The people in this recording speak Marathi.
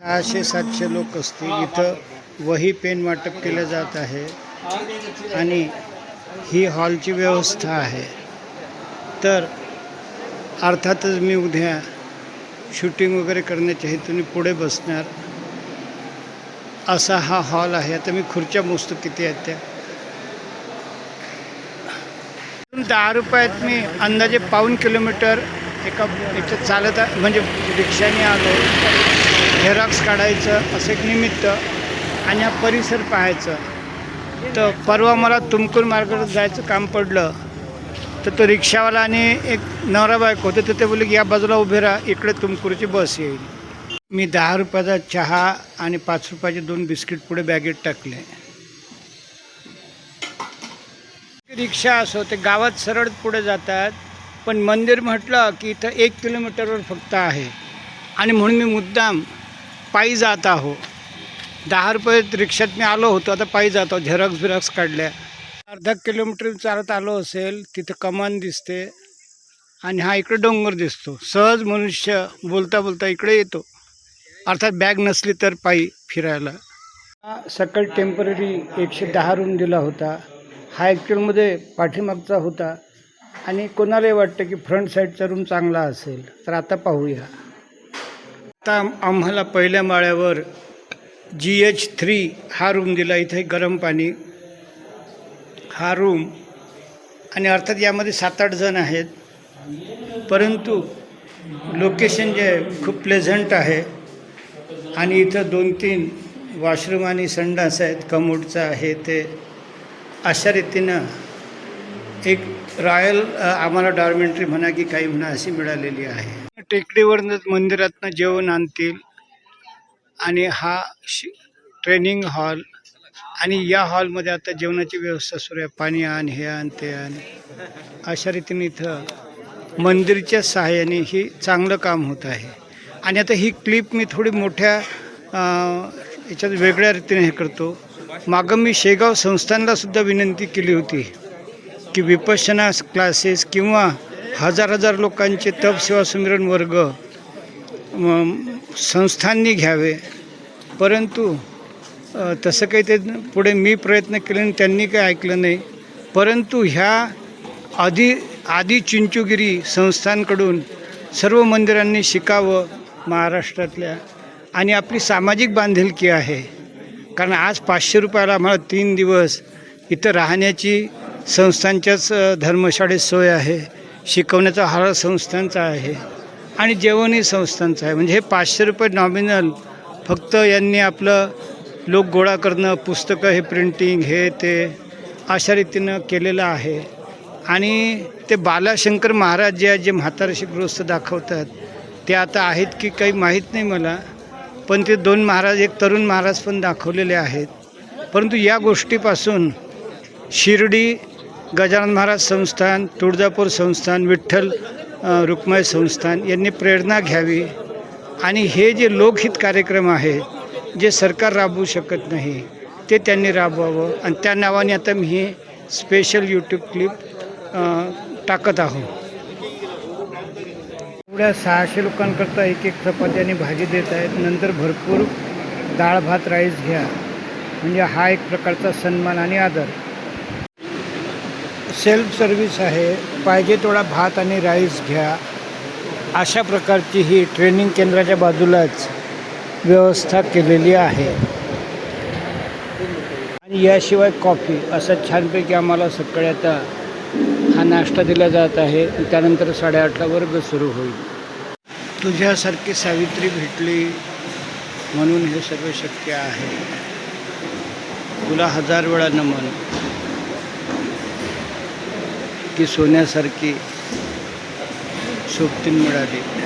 सहाशे सातशे लोक असतील. इथं वही पेन वाटप केलं जात आहे. आणि ही हॉलची व्यवस्था आहे. तर अर्थातच मी उद्या शूटिंग वगैरे करण्याच्या हेतूने पुढे बसणार. असा हा हॉल आहे. आता मी खुर्च्या मोजतो किती आहेत त्या. दहा रुपयात मी अंदाजे पाऊन किलोमीटर एका इथं चालत आ- म्हणजे रिक्षाने आलो. झेरॉक्स काढायचं असं एक निमित्त आणि हा परिसर पाहायचं. तर परवा मला तुमकूर मार्गावर जायचं काम पडलं. तर तो रिक्षावाला आणि एक नवरा बायक होते तर ते बोलले की या बाजूला उभे राहा इकडे तुमकूरची बस येईल. मी दहा रुपयाचा चहा आणि पाच रुपयाचे दोन बिस्किट पुढे बॅगेत टाकले. रिक्षा असो ते गावात सरळ पुढे जातात पण मंदिर म्हटलं की इथं एक किलोमीटरवर फक्त आहे. आणि म्हणून मी मुद्दाम पायी जात आहो. दहा रुपये रिक्षात मी आलो होतो आता पायी जातो झेरॉक्स बिरॉक्स काढल्या. अर्धा किलोमीटर चालत आलो असेल तिथं कमान दिसते आणि हा इकडे डोंगर दिसतो. सहज मनुष्य बोलता बोलता इकडे येतो. अर्थात बॅग नसली तर पायी फिरायला. हा सकल टेंपररी एकशे दहा रूम दिला होता. हा ॲक्च्युअलमध्ये पाठीमागचा होता. आणि कोणालाही वाटतं की फ्रंट साईडचा रूम चांगला असेल. तर आता पाहूया. आता आम्हाला पहिल्या माळ्यावर जी एच थ्री हा रूम दिला. इथे गरम पाणी. हा रूम आणि अर्थात यामध्ये सात आठ जण आहेत. परंतु लोकेशन जे आहे खूप प्लेझंट आहे. आणि इथं दोन तीन वॉशरूम आणि संडास आहेत. कमोडचं आहे ते. अशा रीतीनं एक रॉयल आम्हाला डॉर्मेंटरी म्हणा की काही म्हणा अशी मिळालेली आहे. टेकडीवरूनच मंदिरातनं जेवण आणतील. आणि हा शि ट्रेनिंग हॉल आणि या हॉलमध्ये आता जेवणाची व्यवस्था सुरू आहे. पाणी आण हे आण ते आण. अशा रीतीने इथं मंदिरच्या सहाय्याने ही चांगलं काम होत आहे. आणि आता ही क्लिप मी थोडी मोठ्या याच्यात वेगळ्या रीतीने हे करतो. मागं मी शेगाव संस्थानलासुद्धा विनंती केली होती की विपशना क्लासेस किंवा हजार हजार लोकांचे तप सेवा सुमिरन वर्ग संस्थांनी घ्यावे. परंतु तसं काही ते पुढे मी प्रयत्न केले आणि त्यांनी काही ऐकलं नाही. परंतु ह्या आधी आधी चिंचुगिरी संस्थांकडून सर्व मंदिरांनी शिकावं महाराष्ट्रातल्या. आणि आपली सामाजिक बांधिलकी आहे. कारण आज पाचशे रुपयाला आम्हाला तीन दिवस इथं राहण्याची संस्थांच्याच धर्मशाळेत सोय आहे. शिकवण्याचा हा संस्थांचा आहे आणि जेवणही संस्थांचं आहे. म्हणजे हे पाचशे रुपये नॉमिनल फक्त यांनी आपलं लोक गोळा करणं पुस्तकं हे प्रिंटिंग हे ते अशा रीतीनं केलेलं आहे. आणि ते बालाशंकर महाराज जे आहेत जे म्हातारशी गृहस्थ दाखवतात ते आता आहेत की काही माहीत नाही मला पण ते दोन महाराज एक तरुण महाराज पण दाखवलेले आहेत. परंतु या गोष्टीपासून शिर्डी गजानन महाराज संस्थान तुळजापूर संस्थान विठ्ठल रुक्मय रुक्माई संस्थान यांनी प्रेरणा घ्यावी. आणि हे जे लोकहित कार्यक्रम आहेत जे सरकार राबवू शकत नाही ते त्यांनी राबवावं. आणि त्या नावाने आता मी हे स्पेशल यूट्यूब क्लिप टाकत आहो. एवढ्या सहाशे लोकांकरता एक एक चपाती आणि भाजी देत आहेत. नंतर भरपूर डाळ भात राईस घ्या. म्हणजे हा एक प्रकारचा सन्मान आणि आदर. सेल्फ सर्व्हिस आहे. पाहिजे तेवढा भात आणि राईस घ्या. अशा प्रकारची ही ट्रेनिंग केंद्राच्या बाजूलाच व्यवस्था केलेली आहे. आणि याशिवाय कॉफी असं छानपैकी आम्हाला सकाळी आता हा नाश्ता दिला जात आहे. त्यानंतर साडेआठला वर्ग सुरू होईल. तुझ्यासारखी सावित्री भेटली म्हणून हे सर्व शक्य आहे. तुला हजार वेळा नमन. सोन्यासारखी सोबतीन मिळाली.